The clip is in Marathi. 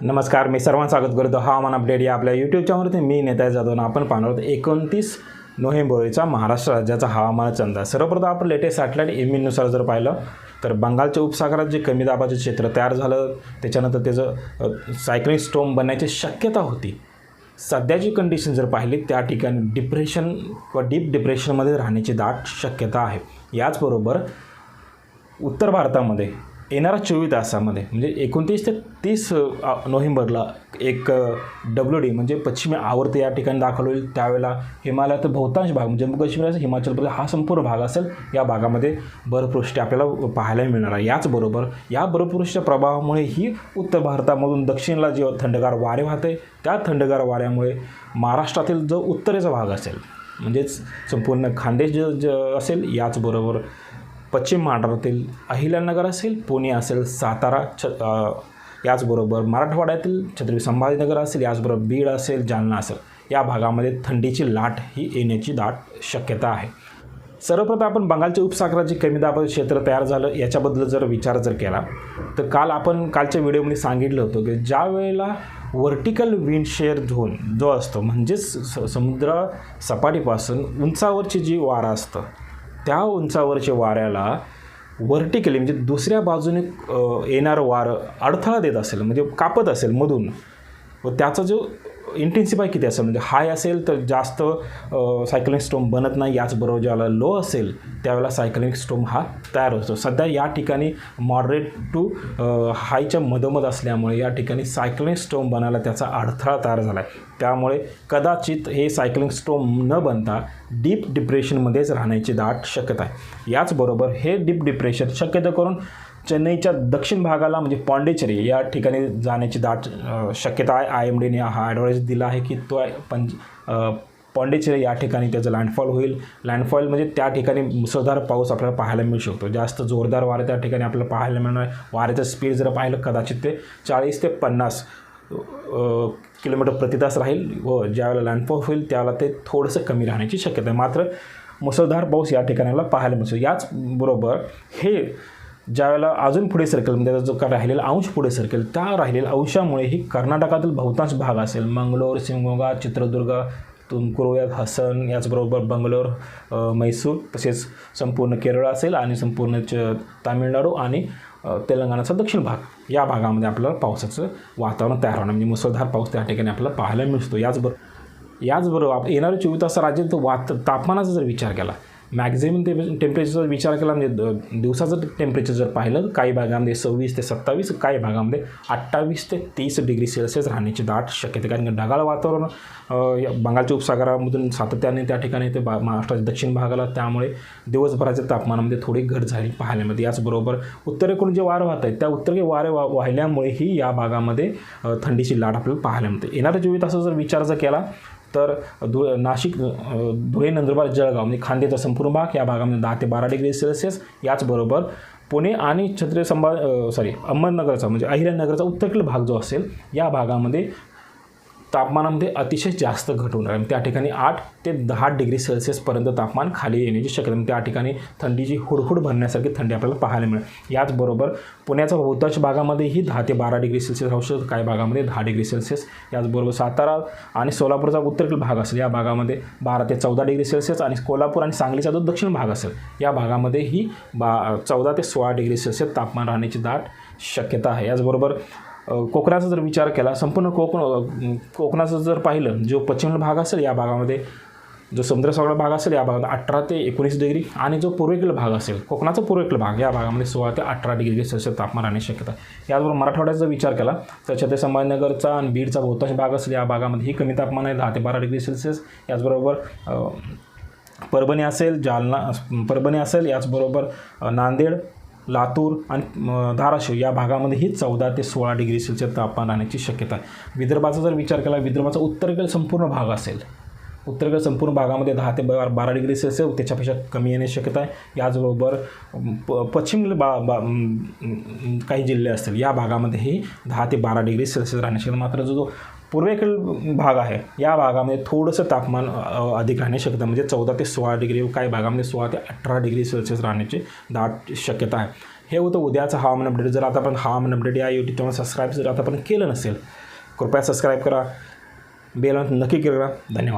नमस्कार मी सर्वांचं स्वागत करतो. हवामान अपडेट या आपल्या यूट्यूब चॅनलवरती मी नेता जाधव आपण पाहणार आहोत एकोणतीस नोव्हेंबरचा महाराष्ट्र राज्याचा हवामानाचा अंदाज सर्वप्रथम आपण लेटेस्ट सॅटेलाईट इमिननुसार जर पाहिलं तर बंगालच्या उपसागरात जे कमी दाबाचे क्षेत्र तयार झालं त्याच्यानंतर त्याचं सायक्लिंग स्टोम बनण्याची शक्यता होती. सध्याची कंडिशन जर पाहिली त्या ठिकाणी डिप्रेशन किंवा डीप डिप्रेशनमध्ये राहण्याची दाट शक्यता आहे. याचबरोबर उत्तर भारतामध्ये येणाऱ्या चोवीस तासामध्ये म्हणजे एकोणतीस ते तीस नोव्हेंबरला एक डब्ल्यू डी म्हणजे पश्चिमी आवर्त या ठिकाणी दाखल होईल. त्यावेळेला हिमालयात बहुतांश भाग म्हणजे जम्मू काश्मीर असेल हिमाचल प्रदेश हा संपूर्ण भाग असेल या भागामध्ये बर्फवृष्टी आपल्याला पाहायला मिळणार आहे. याचबरोबर या बर्फवृष्टीच्या प्रभावामुळे ही उत्तर भारतामधून दक्षिणला जे थंडगार वारे वाहते त्या थंडगार वाऱ्यामुळे महाराष्ट्रातील जो उत्तरेचा भाग असेल म्हणजेच संपूर्ण खानदेश जे जे असेल याचबरोबर पश्चिम महाराष्ट्रातील अहिल्यानगर असेल पुणे असेल सातारा छ याचबरोबर मराठवाड्यातील छत्रपती संभाजीनगर असेल याचबरोबर बीड असेल जालना असेल या भागामध्ये थंडीची लाट ही येण्याची दाट शक्यता आहे. सर्वप्रथम आपण बंगालच्या उपसागराचे कमी दाब क्षेत्र तयार झालं याच्याबद्दल जर विचार जर केला तर काल आपण कालच्या व्हिडिओमध्ये सांगितलं होतं की ज्या वेळेला व्हर्टिकल विंड शेअर झोन जो असतो म्हणजेच स समुद्र सपाटीपासून उंचावरची जी वारा असतं त्या उंचावरच्या वाऱ्याला व्हर्टिकली म्हणजे दुसऱ्या बाजूने येणारं वारं अडथळा देत असेल म्हणजे कापत असेल मधून व त्याचा जो इंटेन्सिफाय किती असेल? म्हणजे हाय असेल तर जास्त सायकलिंग स्टोम बनत नाही याचबरोबर ज्यावेळेला लो असेल त्यावेळेला सायकलिंग स्टोम हा तयार होतो. सध्या या ठिकाणी मॉडरेट टू हायच्या मधोमध असल्यामुळे या ठिकाणी सायक्लिंग स्टोम बनायला त्याचा अडथळा तयार झाला आहे त्यामुळे कदाचित हे सायकलिंग स्टोम न बनता डीप डिप्रेशनमध्येच राहण्याची दाट शक्यता आहे. याचबरोबर हे डीप डिप्रेशन शक्यतो करून चेन्नईच्या दक्षिण भागाला म्हणजे पॉंडेचेरी या ठिकाणी जाण्याची दाट शक्यता आहे. आय एम डीने हा ॲडवाईज दिला आहे की तो पंज अ, पॉंडेचेरी या ठिकाणी त्याचं लँडफॉल होईल. लँडफॉल म्हणजे त्या ठिकाणी मुसळधार पाऊस आपल्याला पाहायला मिळू शकतो. जास्त जोरदार वारे त्या ठिकाणी आपल्याला पाहायला मिळणार. वाऱ्याचं स्पीड जर पाहिलं कदाचित ते चाळीस ते पन्नास किलोमीटर प्रतितास राहील व ज्यावेळेला लँडफॉल होईल त्यावेळेला ते थोडंसं कमी राहण्याची शक्यता आहे. मात्र मुसळधार पाऊस या ठिकाणीला पाहायला मिळतो. याचबरोबर हे ज्यावेळेला अजून पुढे सरकेल म्हणजे त्याचा जो का राहिलेला अंश पुढे सरकेल त्या राहिलेल्या अंशामुळे ही कर्नाटकातील बहुतांश भाग असेल. मंगलोर सिंगोगा चित्रदुर्ग तुमकुरू यात हसन याचबरोबर बंगलोर म्हैसूर तसेच संपूर्ण केरळ असेल आणि संपूर्ण च तामिळनाडू आणि तेलंगणाचा दक्षिण भाग. या भागामध्ये आपल्याला पावसाचं वातावरण तयार होणं म्हणजे मुसळधार पाऊस त्या ठिकाणी आपल्याला पाहायला मिळतो. याचबरोबर याचबरोबर आप येणाऱ्या चोवीस तास राज्यात वात तापमानाचा जर विचार केला मॅक्झिमम ते टेम्परेचरचा विचार केला म्हणजे दिवसाचं टेम्परेचर जर पाहिलं काही भागामध्ये सव्वीस ते सत्तावीस काही भागामध्ये अठ्ठावीस ते तीस डिग्री सेल्सिअस राहण्याची दाट शक्यता कारण ढगाळ वातावरण या बंगालच्या उपसागरामधून सातत्याने त्या ठिकाणी ते बा महाराष्ट्राच्या दक्षिण भागाला त्यामुळे दिवसभराच्या तापमानामध्ये थोडी घट झाली पाहायला मिळते. याचबरोबर उत्तरेकडून जे वारं वाहत आहेत त्या उत्तरे वारे वा वाहिल्यामुळेही या भागामध्ये थंडीची लाट आपल्याला पाहायला मिळते. येणाऱ्या चोवीस तासाचा जर विचार जर केला तर धु नाशिक धुळे नंदुरबार जळगाव म्हणजे खांदेचा संपूर्ण भाग या भागामध्ये दहा ते बारा डिग्री सेल्सिअस याचबरोबर पुणे आणि छत्रपती संभा सॉरी अहमदनगरचा म्हणजे अहिल्यानगरचा उत्तरेकडील भाग जो असेल या भागामध्ये तापमानामध्ये अतिशय जास्त घट होणार आहे. त्या ठिकाणी आठ ते दहा डिग्री सेल्सिअसपर्यंत तापमान खाली येण्याची शक्यता त्या ठिकाणी थंडीची हुडहुड भरण्यासारखी थंडी आपल्याला पाहायला मिळेल. याचबरोबर पुण्याच्या बहुतांश भागामध्येही दहा ते बारा डिग्री सेल्सिअस राहू शकतो. काही भागामध्ये दहा डिग्री सेल्सिअस याचबरोबर सातारा आणि सोलापूरचा उत्तरेकडील भाग असेल. या भागामध्ये बारा ते चौदा डिग्री सेल्सिअस आणि कोल्हापूर आणि सांगलीचा जो दक्षिण भाग असेल या भागामध्येही बा चौदा ते सोळा डिग्री सेल्सिअस तापमान राहण्याची दाट शक्यता आहे. याचबरोबर कोकणाचा जर विचार केला संपूर्ण कोकण कोकणाचं जर पाहिलं जो पश्चिम भाग असेल या भागामध्ये जो समुद्रसागर भाग असेल या भागात अठरा ते एकोणीस डिग्री आणि जो पूर्वेकडील भाग असेल कोकणाचा पूर्वेकडील भाग या भागामध्ये सोळा ते अठरा डिग्री सेल्सिअस तापमान राहण्याची शक्यता. याचबरोबर मराठवाड्याचा जर विचार केला तर छत्रपती संभाजीनगरचा आणि बीडचा बहुतांश भाग असेल या भागामध्ये ही कमी तापमान आहे दहा ते बारा डिग्री सेल्सिअस. याचबरोबर परभणी असेल जालना परभणी असेल याचबरोबर नांदेड लातूर आणि धाराशिव या भागामध्ये ही चौदा ते सोळा डिग्री सेल्सिअस तापमान राहण्याची शक्यता आहे. विदर्भाचा जर विचार केला विदर्भाचा उत्तरेकडील संपूर्ण भाग असेल उत्तरेकडे संपूर्ण भागामध्ये दहा ते बारा बारा डिग्री सेल्सिअस त्याच्यापेक्षा कमी येण्याची शक्यता आहे. याचबरोबर प पश्चिम बा बा काही जिल्हे असतील या भागामध्येही दहा ते बारा डिग्री सेल्सिअस राहण्याची शक्यता मात्र जो जो पूर्वेकडील भाग आहे या भागामध्ये थोडंसं तापमान अधिक राहण्याची शक्यता म्हणजे चौदा ते सोळा डिग्री काही भागामध्ये सोळा ते अठरा डिग्री सेल्सिअस राहण्याची दाट शक्यता आहे. हे होतं उद्याचं हवामान अपडेट जर आता आपण हवामान अपडेट या यूट्यूब चॅनल सबस्क्राईब जर आता आपण केलं नसेल कृपया सबस्क्राईब करा. बेल नक्की करा. धन्यवाद.